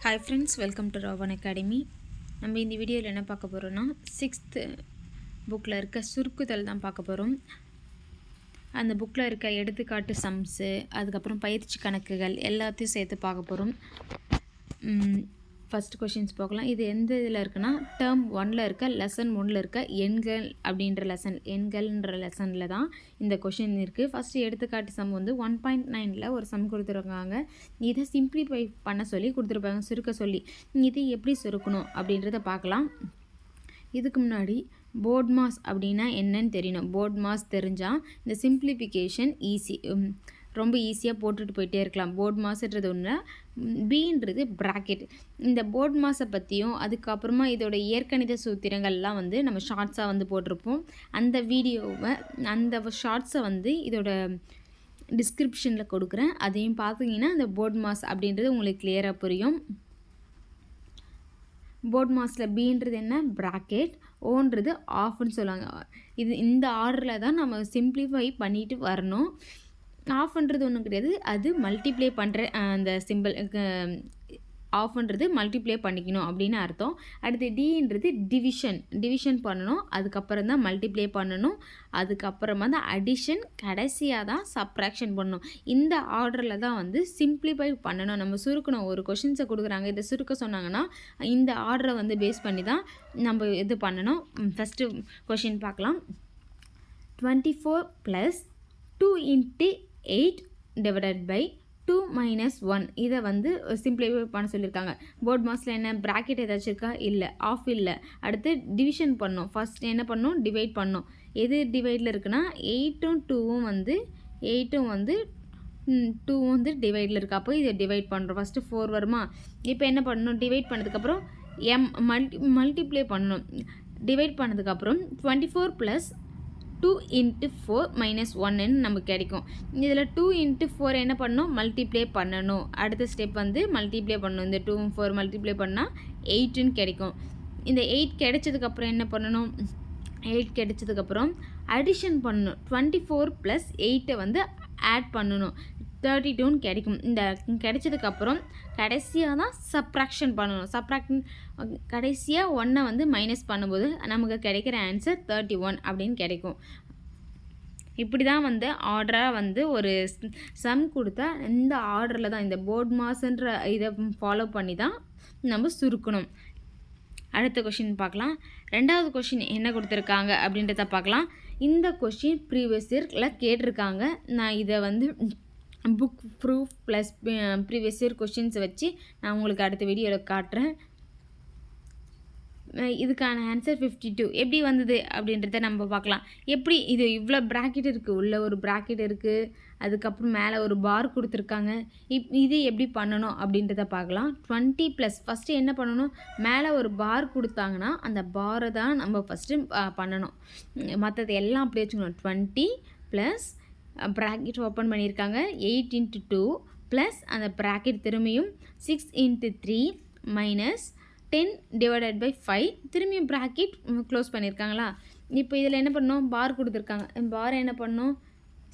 Hi friends welcome to Ravan Academy நம்ம இந்த வீடியோவில் என்ன பார்க்க போகிறோன்னா சிக்ஸ்த்து புக்கில் இருக்க சுருக்குதல் தான் பார்க்க போகிறோம் அந்த புக்கில் இருக்க எடுத்துக்காட்டு சம்ஸு அதுக்கப்புறம் பயிற்சி கணக்குகள் எல்லாத்தையும் சேர்த்து பார்க்க போகிறோம் ஃபஸ்ட் கொஷின்ஸ் பார்க்கலாம் இது எந்த இதில் இருக்குன்னா டேர்ம் ஒனில் இருக்க லெசன் ஒனில் இருக்க எண்கள் அப்படின்ற லெசன் எண்கள்ன்ற லெசனில் தான் இந்த கொஷின் இருக்குது ஃபஸ்ட்டு எடுத்துக்காட்டு சம் வந்து ஒன் பாயிண்ட் நைனில் ஒரு சம் கொடுத்துருக்காங்க. இதை சிம்பிளிஃபை பண்ண சொல்லி கொடுத்துருப்பாங்க சுருக்க சொல்லி. இது எப்படி சுருக்கணும் அப்படின்றத பார்க்கலாம். இதுக்கு முன்னாடி போர்ட் மாஸ் அப்படின்னா என்னன்னு தெரியணும். போர்ட் மாஸ் தெரிஞ்சால் இந்த சிம்பிளிஃபிகேஷன் ஈஸி ரொம்ப ஈஸியாக போட்டுட்டு போயிட்டே இருக்கலாம். போர்ட் மாஸ்ன்றது ஒன்று பீன்றது ப்ராக்கெட் இந்த போர்ட் மாஸை பற்றியும் அதுக்கப்புறமா இதோட இயற்கணித சூத்திரங்கள்லாம் வந்து நம்ம ஷார்ட்ஸாக வந்து போட்டிருப்போம். அந்த வீடியோவை அந்த ஷார்ட்ஸை வந்து இதோட டிஸ்கிரிப்ஷனில் கொடுக்குறேன். அதையும் பார்த்தீங்கன்னா அந்த போர்ட் மாஸ் அப்படின்றது உங்களுக்கு கிளியராக புரியும். போர்ட் மாஸில் பீன்றது என்ன? ப்ராக்கெட் ஓன்றது ஆஃப்னு சொல்லுவாங்க. இது இந்த ஆர்டரில் தான் நம்ம சிம்ப்ளிஃபை பண்ணிட்டு வரணும். ஆஃப் பண்ணுறது ஒன்றும் கிடையாது. அது மல்டிப்ளை பண்ணுற அந்த சிம்பிள் ஆஃப்ன்றது மல்டிப்ளை பண்ணிக்கணும் அப்படின்னு அர்த்தம். அடுத்து டின்றது டிவிஷன் டிவிஷன் பண்ணணும் அதுக்கப்புறம் தான் மல்டிப்ளை பண்ணணும். அதுக்கப்புறமா தான் அடிஷன் கடைசியாக தான் சப்ராக்ஷன் பண்ணணும். இந்த ஆர்டரில் தான் வந்து சிம்பிளிஃபை பண்ணணும். நம்ம சுருக்கணும் ஒரு கொஷின்ஸை கொடுக்குறாங்க இதை சுருக்க சொன்னாங்கன்னா இந்த ஆர்டரை வந்து பேஸ் பண்ணி தான் நம்ம இது பண்ணணும். ஃபஸ்ட்டு கொஷின் பார்க்கலாம். Twenty four plus two into eight divided by two minus one இதை வந்து சிம்பிளிஃபை பண்ண சொல்லியிருக்காங்க. போர்ட் மாஸில் என்ன ப்ராக்கெட் ஏதாச்சும் இருக்கா? இல்லை. ஆஃப் இல்லை. அடுத்து டிவிஷன் பண்ணோம். ஃபஸ்ட் என்ன பண்ணோம்? டிவைட் பண்ணோம். எது டிவைடில் இருக்குன்னா எயிட்டும் டூவும் வந்து எயிட்டும் வந்து டூ வந்து டிவைடில் இருக்குது அப்போ இதை டிவைட் பண்ணுறோம் ஃபஸ்ட்டு ஃபோர் வருமா? இப்போ என்ன பண்ணணும்? டிவைட் பண்ணதுக்கப்புறம் எம் மல்டி மல்டிப்ளை பண்ணணும். டிவைட் பண்ணதுக்கப்புறம் twenty four plus two into four minus ஒன்னுன்னு நமக்கு கிடைக்கும். இதில் டூ இன்ட்டு ஃபோர் என்ன பண்ணணும் மல்டிப்ளை பண்ணணும். அடுத்த ஸ்டெப் வந்து மல்டிப்ளை பண்ணணும். இந்த டூ ஃபோர் மல்டிப்ளை பண்ணால் எயிட்டுன்னு கிடைக்கும். இந்த எயிட் கிடைச்சதுக்கப்புறம் என்ன பண்ணணும்? எயிட் கிடைச்சதுக்கப்புறம் அடிஷன் பண்ணணும். டுவெண்ட்டி ஃபோர் ப்ளஸ் எயிட்டை வந்து ஆட் பண்ணணும். தேர்ட்டி டூன்னு கிடைக்கும். இந்த கிடைச்சதுக்கப்புறம் கடைசியாக தான் சப்ராக்ஷன் பண்ணணும். சப்ராக்ஷன் கடைசியாக ஒன்றை வந்து மைனஸ் பண்ணும்போது நமக்கு கிடைக்கிற ஆன்சர் தேர்ட்டி ஒன் அப்படின்னு கிடைக்கும். இப்படி தான் வந்து ஆர்டராக வந்து ஒரு சம் கொடுத்தா இந்த ஆர்டரில் தான் இந்த போர்ட் மாஸ்ன்ற இதை ஃபாலோ பண்ணி தான் நம்ம சுருக்கணும். அடுத்த கொஷின் பார்க்கலாம். ரெண்டாவது கொஷின் என்ன கொடுத்துருக்காங்க அப்படின்றத பார்க்கலாம். இந்த கொஷின் ப்ரீவியஸ் இயரில் கேட்டிருக்காங்க. நான் இதை வந்து book proof plus previous year கொஷின்ஸை வச்சு நான் உங்களுக்கு அடுத்த வீடியோவில் காட்டுறேன். இதுக்கான ஆன்சர் ஃபிஃப்டி டூ எப்படி வந்தது அப்படின்றத நம்ம பார்க்கலாம். எப்படி இது இவ்வளோ ப்ராக்கெட் இருக்குது உள்ளே ஒரு ப்ராக்கெட் இருக்குது அதுக்கப்புறம் மேலே ஒரு பார் கொடுத்துருக்காங்க. இப் இது எப்படி பண்ணணும் அப்படின்றத பார்க்கலாம். டுவெண்ட்டி ப்ளஸ் ஃபஸ்ட்டு என்ன பண்ணணும்? மேலே ஒரு பார் கொடுத்தாங்கன்னா அந்த பாரை தான் நம்ம ஃபஸ்ட்டு பண்ணணும். மற்றது எல்லாம் அப்படியே வச்சுக்கணும். டுவெண்ட்டி ப்ளஸ் ப்ராக்கெட் ஓப்பன் பண்ணியிருக்காங்க. எயிட் இன்ட்டு டூ ப்ளஸ் அந்த ப்ராக்கெட் திரும்பியும் six into three minus ten divided by five திரும்பியும் ப்ராக்கெட் க்ளோஸ் பண்ணியிருக்காங்களா? இப்போ இதில் என்ன பண்ணோம்? பார் கொடுத்துருக்காங்க. பார் என்ன பண்ணோம்?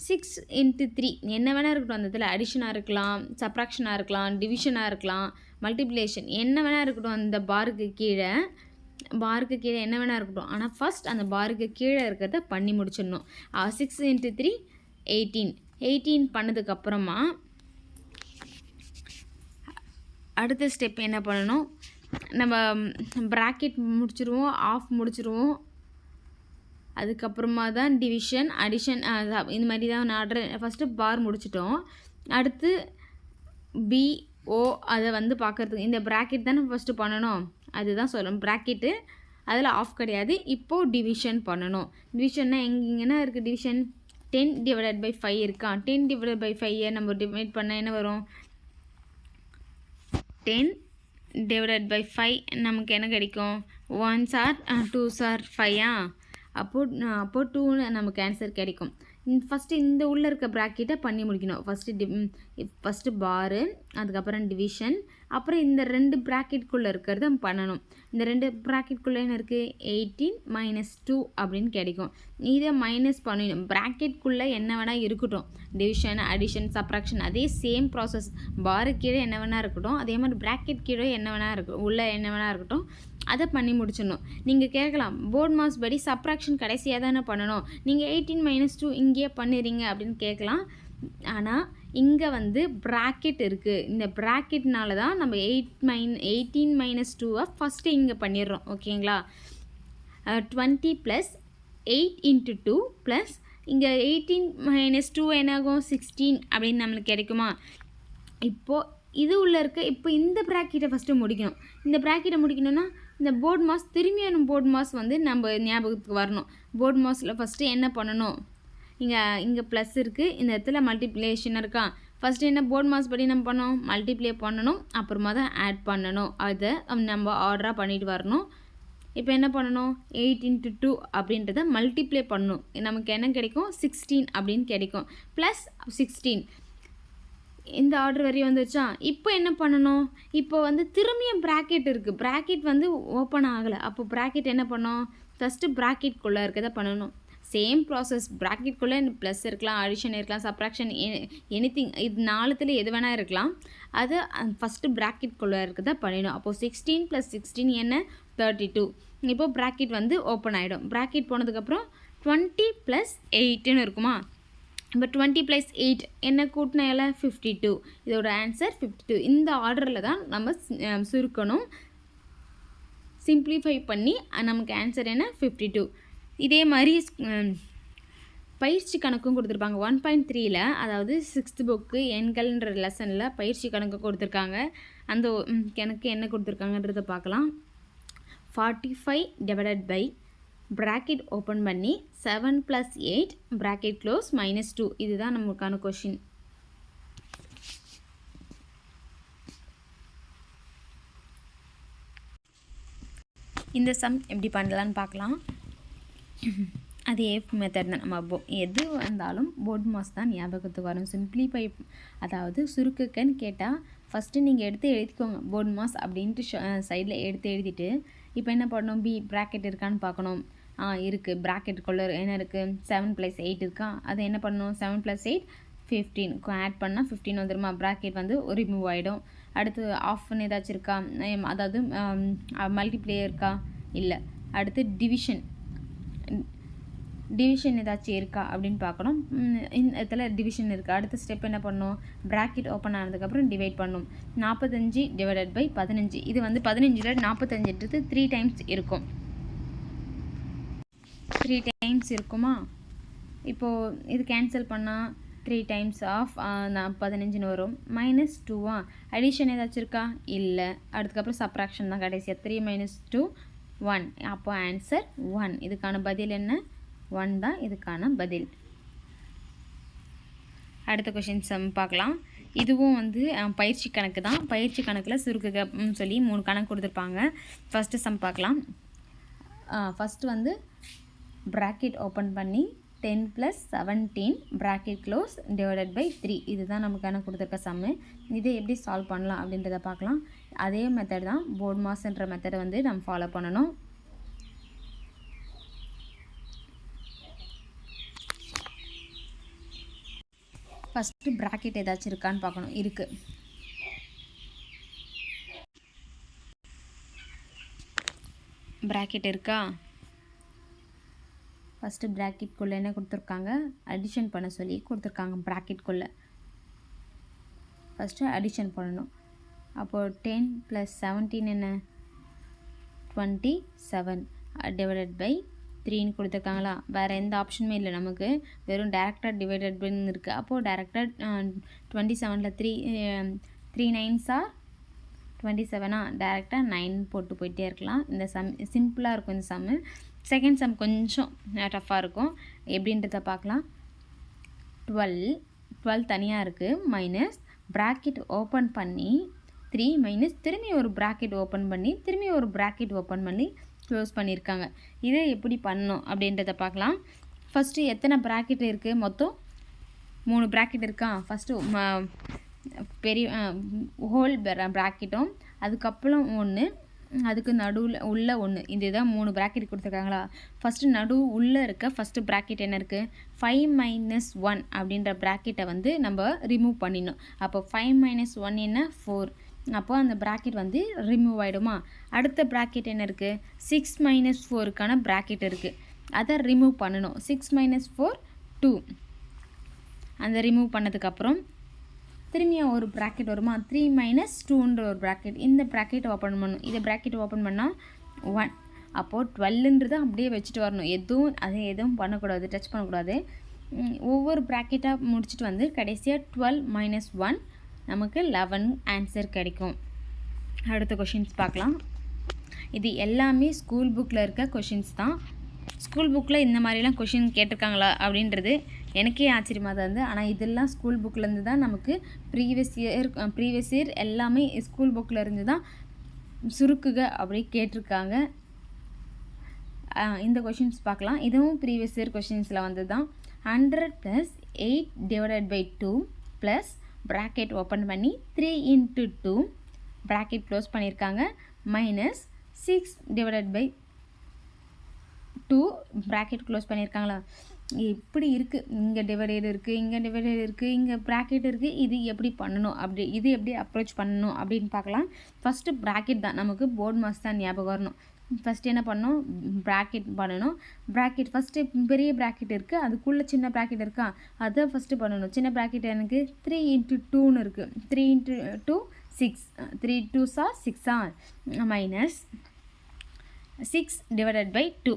சிக்ஸ் இன்ட்டு த்ரீ என்ன வேணால் இருக்கட்டும். அந்த இதில் அடிஷனாக இருக்கலாம் சப்ராக்ஷனாக இருக்கலாம் டிவிஷனாக இருக்கலாம் மல்டிப்ளேஷன் என்ன வேணால் இருக்கட்டும். அந்த பாருக்கு கீழே பாருக்கு கீழே என்ன வேணால் இருக்கட்டும். ஆனால் ஃபஸ்ட் அந்த பாருக்கு கீழே இருக்கிறத பண்ணி முடிச்சிடணும். Six into three eighteen eighteen பண்ணதுக்கப்புறமா அடுத்த ஸ்டெப் என்ன பண்ணணும்? நம்ம ப்ராக்கெட் முடிச்சிருவோம் ஆஃப் முடிச்சிருவோம். அதுக்கப்புறமா தான் டிவிஷன் அடிஷன் இந்த மாதிரி தான் நான் ஆர்டர் ஃபஸ்ட்டு பார் முடிச்சிட்டோம். அடுத்து பிஓ அதை வந்து பார்க்குறதுக்கு இந்த ப்ராக்கெட் தானே ஃபஸ்ட்டு பண்ணணும்? அதுதான் சொல்லணும். ப்ராக்கெட்டு அதில் ஆஃப் கிடையாது. இப்போது டிவிஷன் பண்ணணும். டிவிஷன்னா எங்கெங்கன்னா இருக்குது division ten divided by five இருக்கா? டென் டிவைடட் பை ஃபைவை நம்ம டிவைட் பண்ணால் என்ன வரும்? டென் டிவைடட் பை ஃபைவ் நமக்கு என்ன கிடைக்கும்? ஒன் சார் டூ சார் ஃபையா அப்போது அப்போது டூ நமக்கு ஆன்சர் கிடைக்கும். ஃபஸ்ட்டு இந்த உள்ளே இருக்க ப்ராக்கெட்டை பண்ணி முடிக்கணும். ஃபஸ்ட்டு டி ஃபஸ்ட்டு பாரு அதுக்கப்புறம் டிவிஷன் அப்புறம் இந்த ரெண்டு ப்ராக்கெட்குள்ளே இருக்கிறத பண்ணணும். இந்த ரெண்டு ப்ராக்கெட்குள்ளே என்ன இருக்குது எயிட்டீன் மைனஸ் டூ அப்படின்னு கிடைக்கும். இதை மைனஸ் பண்ணிடணும் ப்ராக்கெட்குள்ளே என்ன வேணால் இருக்கட்டும். டிவிஷன் அடிஷன் சப்ராக்ஷன் அதே சேம் ப்ராசஸ் பாரு கீழே என்ன வேணால் இருக்கட்டும். அதே மாதிரி ப்ராக்கெட் கீழே என்ன வேணால் இருக்கும் உள்ளே என்ன வேணால் இருக்கட்டும். அதை பண்ணி முடிச்சிடணும். நீங்கள் கேட்கலாம் போர்ட் மாஸ் படி சப்ராக்ஷன் கடைசியாக தானே பண்ணணும்? நீங்கள் எயிட்டீன் மைனஸ் டூ இங்கேயே பண்ணிடுறீங்க அப்படின்னு கேட்கலாம். ஆனால் இங்கே வந்து ப்ராக்கெட் இருக்குது இந்த ப்ராக்கெட்னால தான் நம்ம எயிட் மைன் எயிட்டீன் மைனஸ் டூவை ஃபஸ்ட்டு இங்கே பண்ணிடுறோம். ஓகேங்களா? Twenty plus eight into two plus இங்கே எயிட்டீன் மைனஸ் டூ என்னாகும்? சிக்ஸ்டீன் அப்படின்னு நம்மளுக்கு கிடைக்குமா? இப்போது இது உள்ளே இருக்க இப்போ இந்த ப்ராக்கெட்டை ஃபஸ்ட்டு முடிக்கணும். இந்த ப்ராக்கெட்டை முடிக்கணும்னா இந்த போர்ட் மாஸ் திரும்பியும் போர்ட் மாஸ் வந்து நம்ம ஞாபகத்துக்கு வரணும். போர்ட் மாஸில் ஃபஸ்ட்டு என்ன பண்ணணும்? இங்கே இங்கே ப்ளஸ் இருக்குது இந்த இடத்துல மல்டிப்ளேஷன் இருக்கா? ஃபஸ்ட்டு என்ன போர்ட் மாஸ் படி நம்ம பண்ணோம்? மல்டிப்ளே பண்ணணும். அப்புறமா தான் ஆட் பண்ணணும். அதை நம்ம ஆர்டராக பண்ணிட்டு வரணும். இப்போ என்ன பண்ணணும்? எயிட் இன்ட்டு டூ அப்படின்றத மல்டிப்ளே பண்ணணும். நமக்கு என்ன கிடைக்கும்? சிக்ஸ்டீன் அப்படின்னு கிடைக்கும். ப்ளஸ் சிக்ஸ்டீன் இந்த ஆர்டர் வரையும் வந்துச்சா இப்போ என்ன பண்ணணும்? இப்போ வந்து திரும்பியும் ப்ராக்கெட் இருக்குது ப்ராக்கெட் வந்து ஓப்பன் ஆகலை. அப்போ ப்ராக்கெட் என்ன பண்ணோம்? ஃபஸ்ட்டு ப்ராக்கெட்குள்ளே இருக்கதை பண்ணணும். சேம் ப்ராசஸ் ப்ராக்கெட்குள்ளே ப்ளஸ் இருக்கலாம் அடிஷன் இருக்கலாம் சப்ராக்ஷன் எனி திங் இது நாலுத்தில் எது வேணால் இருக்கலாம். அது ஃபஸ்ட்டு ப்ராக்கெட்குள்ளே இருக்கதை பண்ணிடும் அப்போது சிக்ஸ்டீன் ப்ளஸ் சிக்ஸ்டீன் என்ன? தேர்ட்டி டூ இப்போது ப்ராக்கெட் வந்து ஓப்பன் ஆகிடும் ப்ராக்கெட் போனதுக்கப்புறம் டுவெண்ட்டி ப்ளஸ் எயிட்டுன்னு இருக்குமா? இப்போ டுவெண்ட்டி ப்ளஸ் எயிட் என்ன கூட்டின எல்லாம் ஃபிஃப்டி டூ இதோட ஆன்சர் ஃபிஃப்டி டூ இந்த ஆர்டரில் தான் நம்ம சுருக்கணும். சிம்ப்ளிஃபை பண்ணி நமக்கு ஆன்சர் என்ன? ஃபிஃப்டி டூ இதே மாதிரி பயிற்சி கணக்கும் கொடுத்துருப்பாங்க. ஒன் பாயிண்ட் த்ரீயில் அதாவது சிக்ஸ்த் புக்கு எண்கள்ன்ற லெசனில் பயிற்சி கணக்கு கொடுத்துருக்காங்க. அந்த கணக்கு என்ன கொடுத்துருக்காங்கன்றத பார்க்கலாம். Forty five divided by bracket open பண்ணி seven plus eight bracket close minus two இதுதான் நமக்கான கொஷின் இந்த சம் எப்படி பண்ணலான்னு பார்க்கலாம். அது ஏஃப் மெத்தட் தான். நம்ம போ எது வந்தாலும் போர்ட் மாஸ் தான் ஞாபகத்துக்கு வரும். சிம்பிளிஃபை அதாவது சுருக்குக்கன்னு கேட்டால் ஃபஸ்ட்டு நீங்கள் எடுத்து எழுதிக்கோங்க. போர்ட் மாஸ் அப்படின்ட்டு சைடில் எடுத்து எழுதிட்டு இப்போ என்ன பண்ணணும்? பி ப்ராக்கெட் இருக்கான்னு பார்க்கணும். ஆ இருக்குது ப்ராக்கெட்டுக்குள்ளே என்ன இருக்குது செவன் ப்ளஸ் எயிட் இருக்கா? அதை என்ன பண்ணணும் seven plus eight fifteen add பண்ணால் ஃபிஃப்டீன் வந்துடுமா ப்ராக்கெட் வந்து ரிமூவ் ஆகிடும் அடுத்து ஆஃப்னு ஏதாச்சும் இருக்கா? அதாவது மல்டிப்ளே இருக்கா? இல்லை. அடுத்து டிவிஷன் டிவிஷன் ஏதாச்சும் இருக்கா அப்படின்னு பார்க்கணும். இந்த இடத்துல டிவிஷன் இருக்குது அடுத்த ஸ்டெப் என்ன பண்ணணும் ப்ராக்கெட் ஓப்பன் ஆனதுக்கப்புறம் டிவைட் பண்ணும். நாற்பத்தஞ்சு டிவைடட் பை பதினஞ்சு. இது வந்து பதினஞ்சில் நாற்பத்தஞ்சுன்றது த்ரீ டைம்ஸ் இருக்கும். த்ரீ டைம்ஸ் இருக்குமா? இப்போது இது கேன்சல் பண்ணால் த்ரீ டைம்ஸ் ஆஃப் பதினஞ்சுன்னு வரும். மைனஸ் டூவா அடிஷன் ஏதாச்சும் இருக்கா? இல்லை. அதுக்கப்புறம் சப்ராக்ஷன் தான் கடைசியாக த்ரீ மைனஸ் டூ ஒன் அப்போ ஆன்சர் ஒன் இதுக்கான பதில் என்ன? ஒன் தான் இதுக்கான பதில். அடுத்த கொஷின் சம் பார்க்கலாம். இதுவும் வந்து பயிற்சி கணக்கு தான். பயிற்சி கணக்கில் சுருக்குக சொல்லி மூணு கணக்கு கொடுத்துருப்பாங்க. ஃபஸ்ட்டு சம் பார்க்கலாம். ஃபஸ்ட்டு வந்து ப்ராக்கெட் ஓப்பன் பண்ணி ten plus seventeen bracket close divided by three இதுதான் நமக்கான கொடுத்துருக்க சம்மு இதை எப்படி சால்வ் பண்ணலாம் அப்படின்றத பார்க்கலாம். அதே மெத்தட் தான் போர்ட் மாஸ்ன்ற மெத்தடை வந்து நம்ம ஃபாலோ பண்ணணும். ஃபஸ்ட்டு ப்ராக்கெட் ஏதாச்சும் இருக்கான்னு பார்க்கணும். இருக்குது ப்ராக்கெட் இருக்கா? ஃபஸ்ட்டு ப்ராக்கெட்குள்ளே என்ன கொடுத்துருக்காங்க? அடிஷன் பண்ண சொல்லி கொடுத்துருக்காங்க ப்ராக்கெட்குள்ளே ஃபஸ்ட்டு அடிஷன் பண்ணணும். அப்போது டென் ப்ளஸ் செவன்டீன் என்ன? டுவெண்ட்டி செவன் டிவைடட் பை த்ரீன்னு கொடுத்துருக்காங்களா? வேறு எந்த ஆப்ஷனுமே இல்லை நமக்கு. வெறும் டேரக்டாக டிவைடட்னு இருக்குது அப்போது டேரக்டாக டுவெண்ட்டி செவனில் த்ரீ த்ரீ நைன்ஸா டுவெண்ட்டி செவனா டேரெக்டாக நைன் போட்டு போயிட்டே இருக்கலாம். இந்த சம் சிம்பிளாக இருக்கும் இந்த சம்மு செகண்ட் சம் கொஞ்சம் டஃப்பாக இருக்கும். எப்படின்றத பார்க்கலாம். டுவெல் டுவெல் தனியாக இருக்குது மைனஸ் ப்ராக்கெட் ஓப்பன் பண்ணி த்ரீ மைனஸ் திரும்பி ஒரு ப்ராக்கெட் ஓப்பன் பண்ணி திரும்பி ஒரு ப்ராக்கெட் ஓப்பன் பண்ணி க்ளோஸ் பண்ணியிருக்காங்க. இதை எப்படி பண்ணணும் அப்படின்றத பார்க்கலாம். ஃபஸ்ட்டு எத்தனை ப்ராக்கெட் இருக்குது மொத்தம்? மூணு ப்ராக்கெட் இருக்கா? ஃபஸ்ட்டு பெரிய ஹோல் ப்ராக்கெட்டும் அதுக்கப்புறம் ஒன்று அதுக்கு நடுவில் உள்ள ஒன்று இந்த இதான் மூணு ப்ராக்கெட் கொடுத்துருக்காங்களா? ஃபஸ்ட்டு நடு உள்ளே இருக்க ஃபஸ்ட்டு ப்ராக்கெட் என்ன இருக்குது ஃபைவ் மைனஸ் ஒன் அப்படின்ற ப்ராக்கெட்டை வந்து நம்ம ரிமூவ் பண்ணிடணும். அப்போ ஃபைவ் மைனஸ் ஒன் என்ன? ஃபோர் அப்போது அந்த ப்ராக்கெட் வந்து ரிமூவ் ஆகிடுமா அடுத்த ப்ராக்கெட் என்ன இருக்குது சிக்ஸ் மைனஸ் ஃபோருக்கான ப்ராக்கெட் இருக்குது அதை ரிமூவ் பண்ணணும். சிக்ஸ் மைனஸ் ஃபோர் டூ அந்த ரிமூவ் பண்ணதுக்கப்புறம் திரும்பியும் ஒரு ப்ராக்கெட் வருமா? த்ரீ மைனஸ் டூன்ற ஒரு ப்ராக்கெட் இந்த ப்ராக்கெட் ஓப்பன் பண்ணும் இதை ப்ராக்கெட் ஓப்பன் பண்ணால் ஒன் அப்போது டுவெல்லுன்றது அப்படியே வச்சுட்டு வரணும். எதுவும் அதை எதுவும் பண்ணக்கூடாது டச் பண்ணக்கூடாது. ஒவ்வொரு ப்ராக்கெட்டாக முடிச்சுட்டு வந்து கடைசியாக டுவெல் மைனஸ் ஒன் நமக்கு லெவன் ஆன்சர் கிடைக்கும். அடுத்த கொஷின்ஸ் பார்க்கலாம். இது எல்லாமே ஸ்கூல் புக்கில் இருக்க கொஷின்ஸ் தான். ஸ்கூல் புக்கில் இந்த மாதிரிலாம் கொஷின் கேட்டிருக்காங்களா அப்படின்றது எனக்கே ஆச்சரியமாக தான் இருந்து ஆனால் இதெல்லாம் ஸ்கூல் புக்லேருந்து தான் நமக்கு ப்ரீவியஸ் இயர் ப்ரீவியஸ் இயர் எல்லாமே ஸ்கூல் புக்கில் இருந்து தான் சுருக்குக அப்படி கேட்டிருக்காங்க. இந்த கொஷின்ஸ் பார்க்கலாம். இதுவும் ப்ரீவியஸ் இயர் கொஷின்ஸில் வந்து தான். Hundred plus eight divided by two plus bracket open பண்ணி three into two bracket close பண்ணியிருக்காங்க. Minus six divided by two bracket close பண்ணியிருக்காங்களா? இப்படி இருக்குது இங்கே டிவைடர் இருக்குது இங்கே டிவைடர் இருக்குது இங்கே ப்ராக்கெட் இருக்குது இது எப்படி பண்ணணும்? அப்படி இது எப்படி அப்ரோச் பண்ணணும்? அப்படின்னு பார்க்கலாம். ஃபஸ்ட்டு ப்ராக்கெட் தான். நமக்கு போர்ட் மாஸ் தான் ஞாபகம் வரணும். ஃபஸ்ட்டு என்ன பண்ணணும்? ப்ராக்கெட் பண்ணணும். ப்ராக்கெட் ஃபஸ்ட்டு பெரிய ப்ராக்கெட் இருக்குது அதுக்குள்ளே சின்ன ப்ராக்கெட் இருக்கா? அதை ஃபஸ்ட்டு பண்ணணும். சின்ன ப்ராக்கெட் எனக்கு த்ரீ இன்ட்டு டூன்னு இருக்குது three into two six three two சா சிக்ஸா minus six divided by two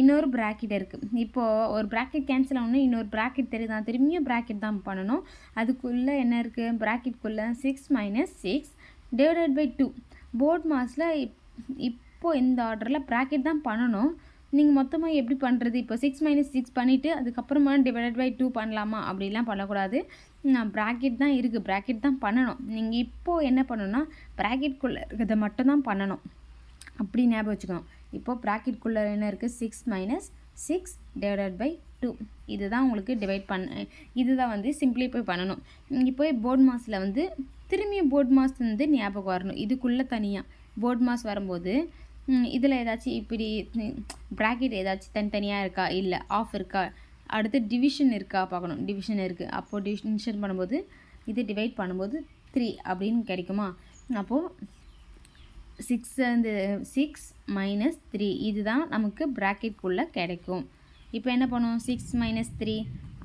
இன்னொரு ப்ராக்கெட் இருக்குது இப்போது ஒரு ப்ராக்கெட் கேன்சல் ஆகணும் இன்னொரு ப்ராக்கெட் தெரியுதா? திரும்பியும் ப்ராக்கெட் தான் பண்ணணும். அதுக்குள்ளே என்ன இருக்குது ப்ராக்கெட்குள்ளே six minus six divided by two board மாஸில் இப் இப்போது இந்த ஆர்டரில் ப்ராக்கெட் தான் பண்ணணும். நீங்கள் மொத்தமாக எப்படி பண்ணுறது இப்போ சிக்ஸ் மைனஸ் சிக்ஸ் பண்ணிவிட்டு அதுக்கப்புறமா டிவைடட் பை டூ பண்ணலாமா? அப்படிலாம் பண்ணக்கூடாது. நான் ப்ராக்கெட் தான் இருக்குது ப்ராக்கெட் தான் பண்ணணும். நீங்கள் இப்போது என்ன பண்ணணும்னா ப்ராக்கெட்குள்ளே இருக்கிறத மட்டும் தான் பண்ணணும். அப்படி ஞாபகம் வச்சுக்கணும். இப்போது ப்ராக்கெட்குள்ளே என்ன இருக்குது six minus six divided by two இதுதான் உங்களுக்கு டிவைட் பண்ண இதுதான் வந்து சிம்பிளிஃபை பண்ணணும். இப்போ போர்ட் மாஸில் வந்து திரும்பியும் போர்ட் மாஸ் வந்து ஞாபகம் வரணும். இதுக்குள்ளே தனியாக போர்ட் மாஸ் வரும்போது இதில் ஏதாச்சும் இப்படி ப்ராக்கெட் ஏதாச்சும் தனித்தனியாக இருக்கா? இல்லை ஆஃப் இருக்கா? அடுத்து டிவிஷன் இருக்கா? பார்க்கணும். டிவிஷன் இருக்குது அப்போது டிவிஷன் பண்ணும்போது இது டிவைட் பண்ணும்போது த்ரீ அப்படின்னு கிடைக்குமா? அப்போது சிக்ஸ் வந்து சிக்ஸ் மைனஸ் த்ரீ இதுதான் நமக்கு ப்ராக்கெட்குள்ளே கிடைக்கும். இப்போ என்ன பண்ணுவோம்? சிக்ஸ் மைனஸ் த்ரீ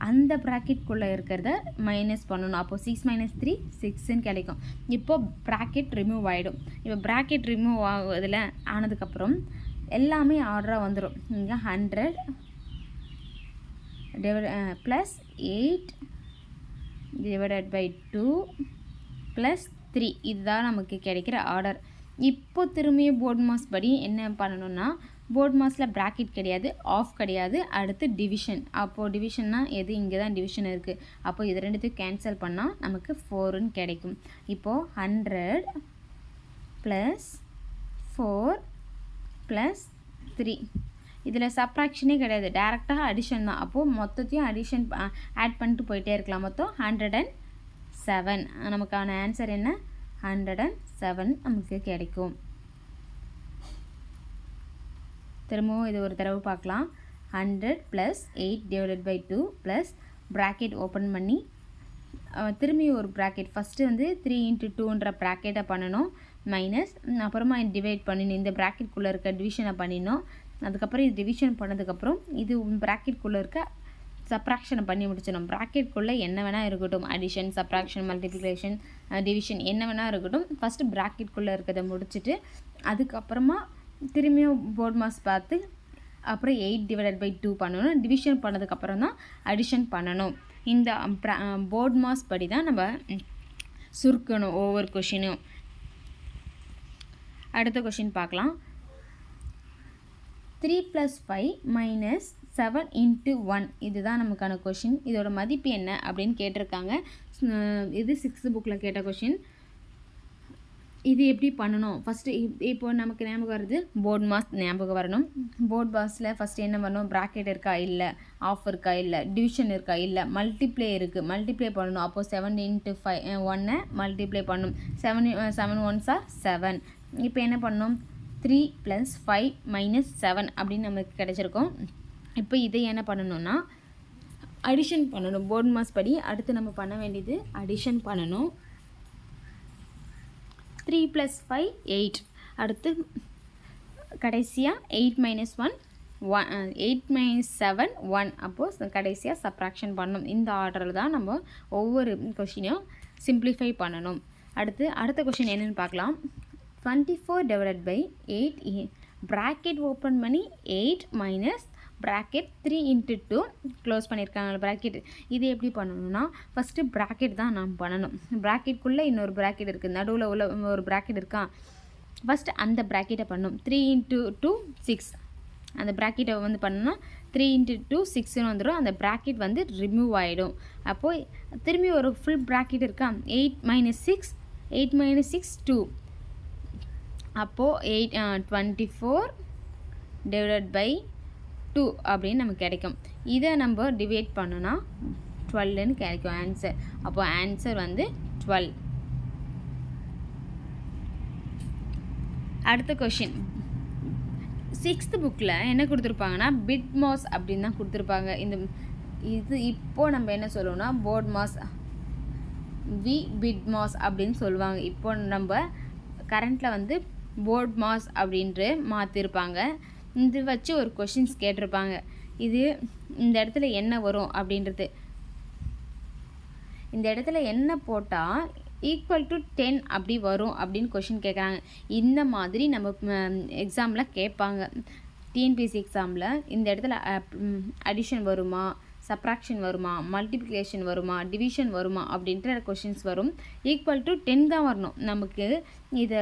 அந்த ப்ராக்கெட்குள்ளே இருக்கிறத மைனஸ் பண்ணணும். அப்போது சிக்ஸ் மைனஸ் த்ரீ சிக்ஸ்ன்னு கிடைக்கும். இப்போ ப்ராக்கெட் ரிமூவ் ஆகிடும் இப்போ ப்ராக்கெட் ரிமூவ் ஆகுதில் ஆனதுக்கப்புறம் எல்லாமே ஆர்டராக வந்துடும் இங்கே hundred divide plus eight divided by two plus three இதுதான் நமக்கு கிடைக்கிற ஆர்டர் இப்போ திரும்பியும் போர்ட் மாஸ் படி என்ன பண்ணணும்னா போர்ட் மாஸில் ப்ராக்கெட் கிடையாது ஆஃப் கிடையாது அடுத்து டிவிஷன் அப்போது டிவிஷன்னா எது? இங்கே தான் டிவிஷன் இருக்குது அப்போ இது ரெண்டுத்தையும் கேன்சல் பண்ணால் நமக்கு ஃபோருன்னு கிடைக்கும். இப்போது hundred plus four plus three இதில் சப்ராக்ஷனே கிடையாது. டேரெக்டாக அடிஷன் தான். அப்போது மொத்தத்தையும் அடிஷன் ஆட் பண்ணிட்டு போயிட்டே இருக்கலாம். மொத்தம் ஹண்ட்ரட் அண்ட் செவன் நமக்கான ஆன்சர் என்ன? ஹண்ட்ரட் அண்ட் செவன் நமக்கு கிடைக்கும். திரும்பவும் இது ஒரு தடவை பார்க்கலாம். Hundred plus eight divided by two plus bracket open பண்ணி திரும்பி ஒரு ப்ராக்கெட் ஃபஸ்ட்டு வந்து த்ரீ இன்ட்டு டூன்ற ப்ராக்கெட்டை பண்ணணும். மைனஸ் அப்புறமா டிவைட் பண்ணினோம் இந்த ப்ராக்கெட்குள்ளே இருக்க டிவிஷனை பண்ணினோம் அதுக்கப்புறம் இது டிவிஷன் பண்ணதுக்கப்புறம் இது ப்ராக்கெட்குள்ளே இருக்க சப்ராக்ஷனை பண்ணி முடிச்சிடணும். ப்ராக்கெட்குள்ளே என்ன வேணால் இருக்கட்டும். அடிஷன் சப்ராக்ஷன் மல்டிப்ளிகேஷன் டிவிஷன் என்ன வேணால் இருக்கட்டும். ஃபஸ்ட்டு ப்ராக்கெட்குள்ளே இருக்கிறத முடிச்சுட்டு அதுக்கப்புறமா திரும்பியும் போர்ட் மாஸ் பார்த்து அப்புறம் எயிட் டிவைடட் பை டூ பண்ணணும். டிவிஷன் பண்ணதுக்கப்புறம் தான் அடிஷன் பண்ணணும். இந்த um, போர்ட் மாஸ் um, படி தான் நம்ம சுருக்கணும் ஒவ்வொரு கொஷினும் அடுத்த கொஷின் பார்க்கலாம். Three plus five minus seven into one இதுதான் நமக்கான கொஷின் இதோட மதிப்பு என்ன அப்படின்னு கேட்டிருக்காங்க. இது சிக்ஸ்த்து புக்கில் கேட்ட கொஷின் இது எப்படி பண்ணணும்? ஃபஸ்ட்டு இப்போ நமக்கு ஞாபகம் வருது போர்ட் மாஸ் ஞாபகம் வரணும். போர்ட் மாஸில் ஃபஸ்ட்டு என்ன பண்ணணும்? ப்ராக்கெட் இருக்கா? இல்லை. ஆஃப் இருக்கா? இல்லை. டிவிஷன் இருக்கா? இல்லை. மல்டிப்ளே இருக்குது மல்டிப்ளே பண்ணணும். அப்போது செவன் இன்ட்டு ஃபைவ் ஒன்னை மல்டிப்ளே பண்ணணும் seven seven ones are seven இப்போ என்ன பண்ணணும்? Three plus five minus seven அப்படின்னு நமக்கு கிடச்சிருக்கோம். இப்போ இதை என்ன பண்ணணும்னா அடிஷன் பண்ணணும். போர்ட் மாஸ் படி அடுத்து நம்ம பண்ண வேண்டியது அடிஷன் பண்ணணும். த்ரீ ப்ளஸ் ஃபைவ் எயிட் அடுத்து கடைசியாக eight minus one one eight minus seven one அப்போது கடைசியாக சப்ராக்ஷன் பண்ணணும். இந்த ஆர்டரில் தான் நம்ம ஒவ்வொரு கொஷினையும் சிம்ப்ளிஃபை பண்ணணும். அடுத்து அடுத்த கொஷின் என்னென்னு பார்க்கலாம். Twenty four divided by eight bracket open பண்ணி eight minus bracket three into two close பண்ணியிருக்காங்க ப்ராக்கெட் இது எப்படி பண்ணணும்னா ஃபஸ்ட்டு ப்ராக்கெட் தான் நாம் பண்ணணும். ப்ராக்கெட்குள்ளே இன்னொரு ப்ராக்கெட் இருக்குது நடுவில் உள்ள ஒரு ப்ராக்கெட் இருக்கா? ஃபஸ்ட்டு அந்த ப்ராக்கெட்டை பண்ணணும் த்ரீ இன்ட்டு டூ சிக்ஸ் அந்த ப்ராக்கெட்டை வந்து பண்ணோன்னா த்ரீ இன்ட்டு டூ சிக்ஸ்னு வந்துடும் அந்த ப்ராக்கெட் வந்து ரிமூவ் ஆகிடும் அப்போது திரும்பி ஒரு ஃபுல் ப்ராக்கெட் இருக்கா? Eight minus six eight minus six two அப்போது eight twenty four divided by two அப்படின்னு நமக்கு கிடைக்கும். இதை நம்ம டிவைட் பண்ணோன்னா டுவெல்னு கிடைக்கும் ஆன்சர் அப்போ ஆன்சர் வந்து டுவெல் அடுத்த கொஷின் சிக்ஸ்த்து புக்கில் என்ன கொடுத்துருப்பாங்கன்னா பிட் மாஸ் அப்படின்னு தான் கொடுத்துருப்பாங்க. இந்த இது இப்போது நம்ம என்ன சொல்லுவோம்னா BODMAS we bit mass அப்படின்னு சொல்லுவாங்க. இப்போ நம்ம கரண்ட்டில் வந்து போர்ட் மாஸ் அப்படின்ட்டு மாற்றிருப்பாங்க இது வச்சு ஒரு கொஷின்ஸ் கேட்டிருப்பாங்க. இது இந்த இடத்துல என்ன வரும் அப்படின்றது. இந்த இடத்துல என்ன போட்டால் ஈக்குவல் டு டென் அப்படி வரும் அப்படின்னு கொஷின் கேட்குறாங்க. இந்த மாதிரி நம்ம எக்ஸாமில் கேட்பாங்க. டிஎன்பிஎஸ்சி எக்ஸாமில் இந்த இடத்துல அடிஷன் வருமா சப்ராக்ஷன் வருமா மல்டிப்ளிகேஷன் வருமா டிவிஷன் வருமா அப்படின்ற கொஷின்ஸ் வரும். ஈக்குவல் டு டென் தான் வரணும். நமக்கு இதை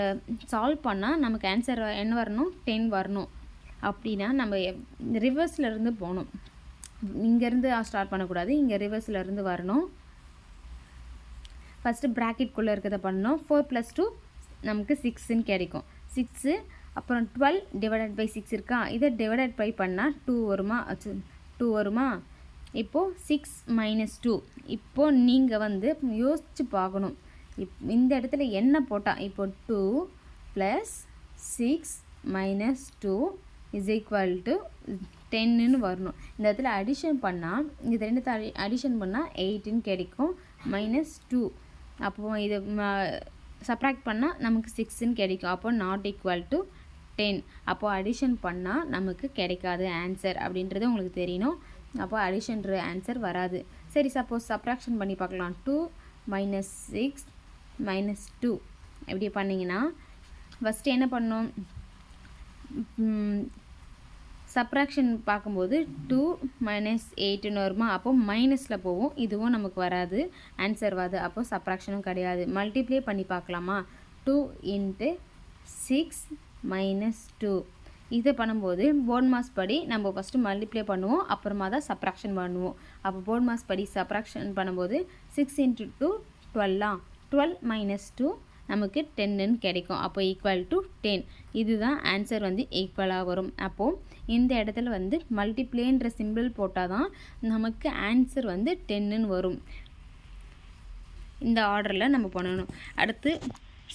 சால்வ் பண்ணால் நமக்கு ஆன்சர் என்ன வரணும்? டென் வரணும். அப்படின்னா நம்ம ரிவர்ஸில் இருந்து போகணும். இங்கேருந்து ஸ்டார்ட் பண்ணக்கூடாது. இங்கே ரிவர்ஸில் இருந்து வரணும். ஃபஸ்ட்டு ப்ராக்கெட்குள்ளே இருக்கிறத பண்ணணும். ஃபோர் ப்ளஸ் டூ நமக்கு சிக்ஸுன்னு கிடைக்கும். சிக்ஸு அப்புறம் டுவெல் டிவைடட் பை சிக்ஸ் இருக்கா? இதை டிவைடட் பை பண்ணால் டூ வருமா? டூ வருமா? இப்போது சிக்ஸ் மைனஸ் டூ இப்போது நீங்கள் வந்து யோசித்து பார்க்கணும். இப் இந்த இடத்துல என்ன போட்டால் இப்போ two plus six minus two is equal to டென்னுன்னு வரணும். இந்த இடத்துல அடிஷன் பண்ணால் இது ரெண்டு அடி அடிஷன் பண்ணால் எயிட்டுன்னு கிடைக்கும். மைனஸ் டூ அப்போது இது சப்ராக்ட் பண்ணால் நமக்கு சிக்ஸுன்னு கிடைக்கும். அப்போ நாட் ஈக்குவல் டு டென் அப்போது அடிஷன் பண்ணால் நமக்கு கிடைக்காது ஆன்சர் அப்படின்றது உங்களுக்கு தெரியணும். அப்போ அடிஷன்ற ஆன்சர் வராது. சரி சப்போஸ் சப்ராக்ஷன் பண்ணி பார்க்கலாம். Two minus six minus two எப்படி பண்ணிங்கன்னா ஃபஸ்ட்டு என்ன பண்ணோம்? சப்ராக்ஷன் பார்க்கும்போது டூ மைனஸ் எயிட்டுன்னு வருமா? அப்போ மைனஸில் போகும். இதுவும் நமக்கு வராது. ஆன்சர் வராது. அப்போ சப்ராக்ஷனும் கிடையாது. மல்டிப்ளே பண்ணி பார்க்கலாமா? Two into six minus two இதை பண்ணும்போது போர்ட் மாஸ் படி நம்ம ஃபஸ்ட்டு மல்டிப்ளே பண்ணுவோம். அப்புறமா தான் சப்ராக்ஷன் பண்ணுவோம். அப்போ போர்ட் மாஸ் படி சப்ராக்ஷன் பண்ணும்போது சிக்ஸ் இன்ட்டு டூ டுவெல்லாம் டுவெல் மைனஸ் டூ நமக்கு டென்னுன்னு கிடைக்கும். அப்போ ஈக்குவல் டு டென் இதுதான் ஆன்சர் வந்து ஈக்குவலாக வரும். அப்போது இந்த இடத்துல வந்து மல்டிப்ளேன்ற சிம்பிள் போட்டால் தான் நமக்கு ஆன்சர் வந்து டென்னுன்னு வரும். இந்த ஆர்டரில் நம்ம பண்ணணும். அடுத்து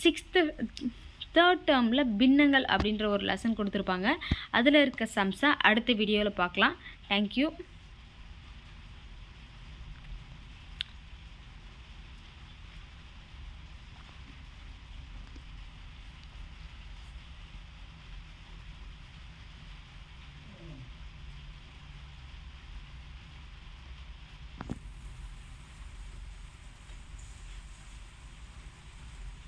சிக்ஸ்த்து தேர்ட் டேர்மில் பின்னங்கள் அப்படின்ற ஒரு லெசன் கொடுத்துருப்பாங்க. அதில் இருக்க சம்ஸை அடுத்த வீடியோவில் பார்க்கலாம். தேங்க்யூ